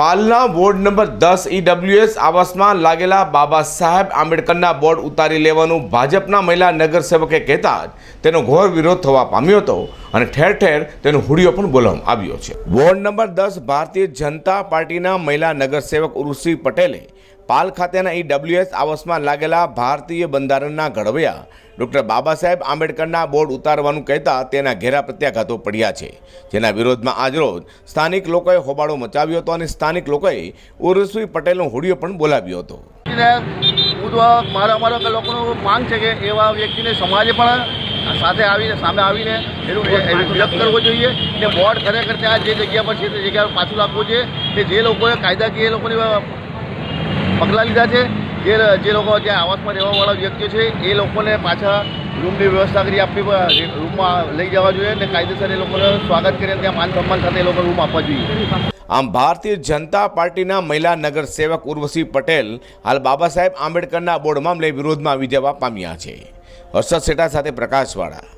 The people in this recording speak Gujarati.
પાલના વોર્ડ નંબર દસ ઈડબ્લ્યુએસ આવાસમાં લાગેલા બાબા સાહેબ આંબેડકરના બોર્ડ ઉતારી લેવાનું ભાજપના મહિલા નગરસેવકે કહેતા તેનો ઘોર વિરોધ થવા પામ્યો હતો અને ઠેર ઠેર તેનો હુડિયો પણ બોલવામાં આવ્યો છે. વોર્ડ નંબર દસ ભારતીય જનતા પાર્ટીના મહિલા નગરસેવક ઉર્વશી પટેલે પાલ ખાતેના ઈડબ્લ્યુએસ આવાસમાં લાગેલા ભારતીય બંધારણના ઘડવૈયા ડૉક્ટર બાબા સાહેબ આંબેડકરના બોર્ડ ઉતારવાનું કહેતા તેના ઘેરા પ્રત્યાઘાતો પડ્યા છે. જેના વિરોધમાં આજરોજ સ્થાનિક લોકોએ હોબાળો મચાવ્યો હતો અને સ્થાનિક લોકોએ ઉર્વશી પટેલનો હોડિયો પણ બોલાવ્યો હતો. મારા અમારા લોકોનો માંગ છે કે એવા વ્યક્તિને સમાજે પણ સાથે આવીને, સામે આવીને એનું વિરોધ કરવો જોઈએ ને બોર્ડ ખરેખર ત્યાં જે જગ્યા પર છે તે જગ્યા પાછું લાવવું જોઈએ કે જે લોકોએ કાયદાકીય લોકોની પગલાં લીધા છે. જે જે લોકો જે આવાસમાં રહેવાવાળા વ્યક્તિઓ છે, એ લોકોને પાછા રૂમની વ્યવસ્થા કરી આપવી રૂમમાં લઈ જવા જોઈએ અને કાયદેસર એ લોકોને સ્વાગત કરીને ત્યાં માન સન્માન સાથે એ લોકો રૂમ આપવા જોઈએ. આમ ભારતીય જનતા પાર્ટીના મહિલા નગર સેવક ઉર્વશી પટેલ હાલ બાબા સાહેબ આંબેડકરના બોર્ડ મામલે વિરોધમાં આવી જવા પામ્યા છે. હર્ષદ શેઠા સાથે પ્રકાશવાળા.